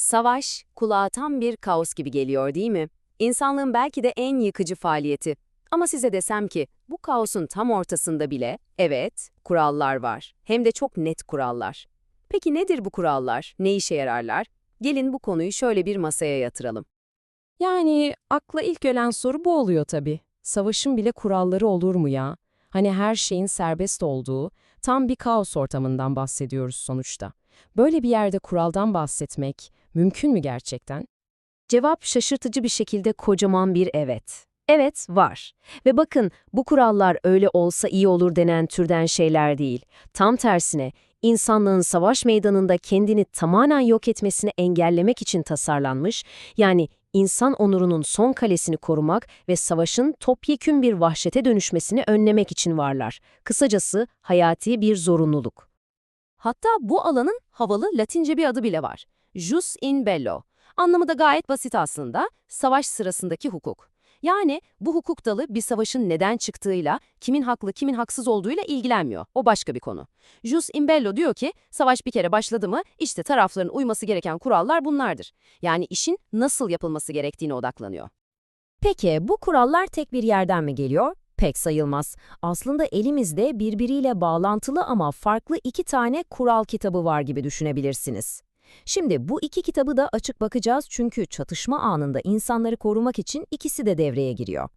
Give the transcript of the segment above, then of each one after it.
Savaş, kulağa tam bir kaos gibi geliyor değil mi? İnsanlığın belki de en yıkıcı faaliyeti. Ama size desem ki, bu kaosun tam ortasında bile, evet, kurallar var. Hem de çok net kurallar. Peki nedir bu kurallar? Ne işe yararlar? Gelin bu konuyu şöyle bir masaya yatıralım. Yani akla ilk gelen soru bu oluyor tabii. Savaşın bile kuralları olur mu ya? Hani her şeyin serbest olduğu, tam bir kaos ortamından bahsediyoruz sonuçta. Böyle bir yerde kuraldan bahsetmek mümkün mü gerçekten? Cevap şaşırtıcı bir şekilde kocaman bir evet. Evet, var. Ve bakın, bu kurallar öyle olsa iyi olur denen türden şeyler değil. Tam tersine, insanlığın savaş meydanında kendini tamamen yok etmesini engellemek için tasarlanmış, yani insan onurunun son kalesini korumak ve savaşın topyekün bir vahşete dönüşmesini önlemek için varlar. Kısacası hayati bir zorunluluk. Hatta bu alanın havalı Latince bir adı bile var. Jus in bello. Anlamı da gayet basit aslında, savaş sırasındaki hukuk. Yani bu hukuk dalı bir savaşın neden çıktığıyla, kimin haklı kimin haksız olduğuyla ilgilenmiyor. O başka bir konu. Jus in bello diyor ki, savaş bir kere başladı mı, işte tarafların uyması gereken kurallar bunlardır. Yani işin nasıl yapılması gerektiğine odaklanıyor. Peki bu kurallar tek bir yerden mi geliyor? Pek sayılmaz. Aslında elimizde birbiriyle bağlantılı ama farklı iki tane kural kitabı var gibi düşünebilirsiniz. Şimdi bu iki kitabı da açık bakacağız çünkü çatışma anında insanları korumak için ikisi de devreye giriyor.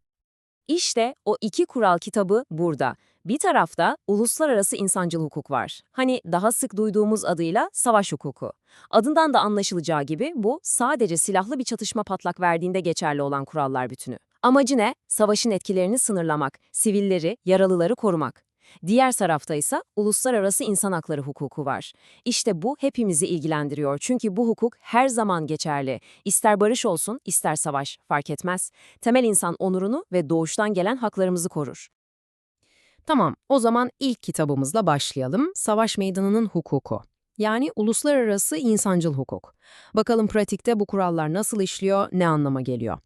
İşte o iki kural kitabı burada. Bir tarafta uluslararası insancıl hukuk var. Hani daha sık duyduğumuz adıyla savaş hukuku. Adından da anlaşılacağı gibi bu sadece silahlı bir çatışma patlak verdiğinde geçerli olan kurallar bütünü. Amacı ne? Savaşın etkilerini sınırlamak, sivilleri, yaralıları korumak. Diğer tarafta ise uluslararası insan hakları hukuku var. İşte bu hepimizi ilgilendiriyor çünkü bu hukuk her zaman geçerli. İster barış olsun, ister savaş, fark etmez. Temel insan onurunu ve doğuştan gelen haklarımızı korur. Tamam, o zaman ilk kitabımızla başlayalım. Savaş Meydanı'nın hukuku. Yani uluslararası insancıl hukuk. Bakalım pratikte bu kurallar nasıl işliyor, ne anlama geliyor?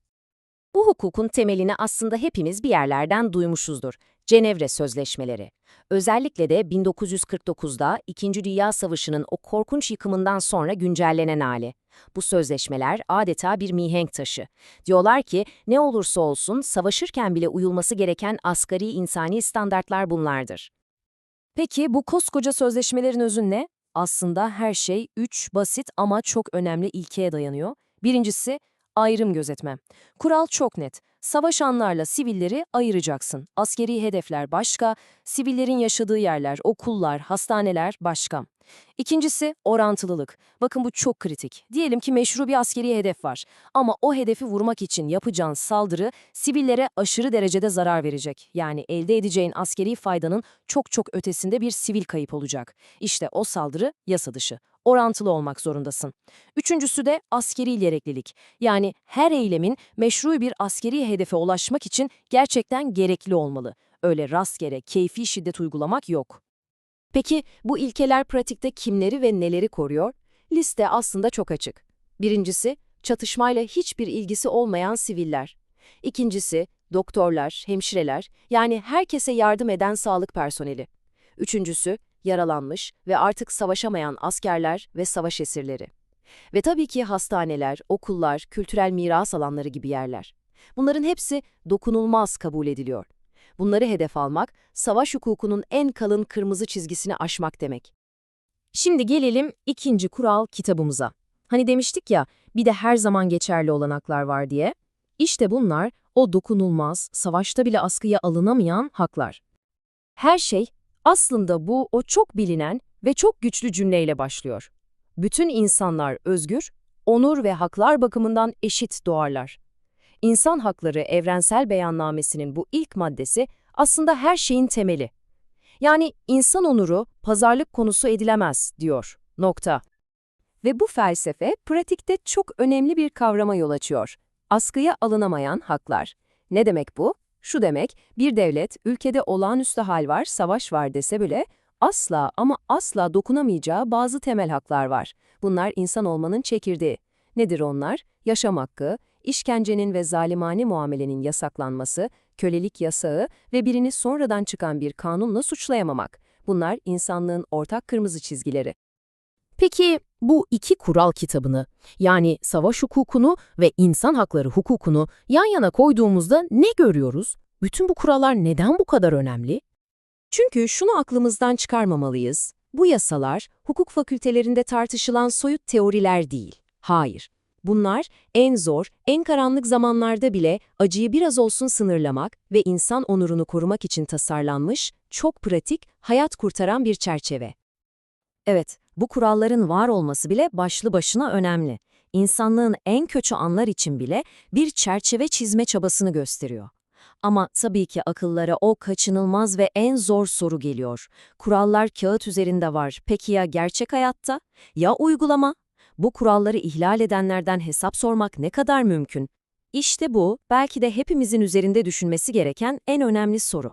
Bu hukukun temelini aslında hepimiz bir yerlerden duymuşuzdur. Cenevre Sözleşmeleri. Özellikle de 1949'da İkinci Dünya Savaşı'nın o korkunç yıkımından sonra güncellenen hali. Bu sözleşmeler adeta bir mihenk taşı. Diyorlar ki ne olursa olsun savaşırken bile uyulması gereken asgari insani standartlar bunlardır. Peki bu koskoca sözleşmelerin özü ne? Aslında her şey üç basit ama çok önemli ilkeye dayanıyor. Birincisi ayrım gözetme. Kural çok net. Savaş anlarla sivilleri ayıracaksın. Askeri hedefler başka, sivillerin yaşadığı yerler, okullar, hastaneler başka. İkincisi orantılılık. Bakın bu çok kritik. Diyelim ki meşru bir askeri hedef var. Ama o hedefi vurmak için yapacağın saldırı sivillere aşırı derecede zarar verecek. Yani elde edeceğin askeri faydanın çok çok ötesinde bir sivil kayıp olacak. İşte o saldırı yasa dışı. Orantılı olmak zorundasın. Üçüncüsü de askeri gereklilik. Yani her eylemin meşru bir askeri hedefe ulaşmak için gerçekten gerekli olmalı. Öyle rastgele, keyfi şiddet uygulamak yok. Peki bu ilkeler pratikte kimleri ve neleri koruyor? Liste aslında çok açık. Birincisi, çatışmayla hiçbir ilgisi olmayan siviller. İkincisi, doktorlar, hemşireler, yani herkese yardım eden sağlık personeli. Üçüncüsü, yaralanmış ve artık savaşamayan askerler ve savaş esirleri. Ve tabii ki hastaneler, okullar, kültürel miras alanları gibi yerler. Bunların hepsi dokunulmaz kabul ediliyor. Bunları hedef almak, savaş hukukunun en kalın kırmızı çizgisini aşmak demek. Şimdi gelelim ikinci kural kitabımıza. Hani demiştik ya, bir de her zaman geçerli olanaklar var diye. İşte bunlar o dokunulmaz, savaşta bile askıya alınamayan haklar. Her şey aslında bu o çok bilinen ve çok güçlü cümleyle başlıyor. Bütün insanlar özgür, onur ve haklar bakımından eşit doğarlar. İnsan Hakları Evrensel Beyannamesi'nin bu ilk maddesi aslında her şeyin temeli. Yani insan onuru pazarlık konusu edilemez diyor. Nokta. Ve bu felsefe pratikte çok önemli bir kavrama yol açıyor. Askıya alınamayan haklar. Ne demek bu? Şu demek, bir devlet ülkede olağanüstü hal var, savaş var dese bile asla ama asla dokunamayacağı bazı temel haklar var. Bunlar insan olmanın çekirdeği. Nedir onlar? Yaşam hakkı, işkencenin ve zalimane muamelenin yasaklanması, kölelik yasağı ve birini sonradan çıkan bir kanunla suçlayamamak. Bunlar insanlığın ortak kırmızı çizgileri. Peki bu iki kural kitabını yani savaş hukukunu ve insan hakları hukukunu yan yana koyduğumuzda ne görüyoruz? Bütün bu kurallar neden bu kadar önemli? Çünkü şunu aklımızdan çıkarmamalıyız. Bu yasalar hukuk fakültelerinde tartışılan soyut teoriler değil. Hayır. Bunlar en zor, en karanlık zamanlarda bile acıyı biraz olsun sınırlamak ve insan onurunu korumak için tasarlanmış, çok pratik, hayat kurtaran bir çerçeve. Evet, bu kuralların var olması bile başlı başına önemli. İnsanlığın en kötü anlar için bile bir çerçeve çizme çabasını gösteriyor. Ama tabii ki akıllara o kaçınılmaz ve en zor soru geliyor. Kurallar kağıt üzerinde var. Peki ya gerçek hayatta? Ya uygulama? Bu kuralları ihlal edenlerden hesap sormak ne kadar mümkün? İşte bu, belki de hepimizin üzerinde düşünmesi gereken en önemli soru.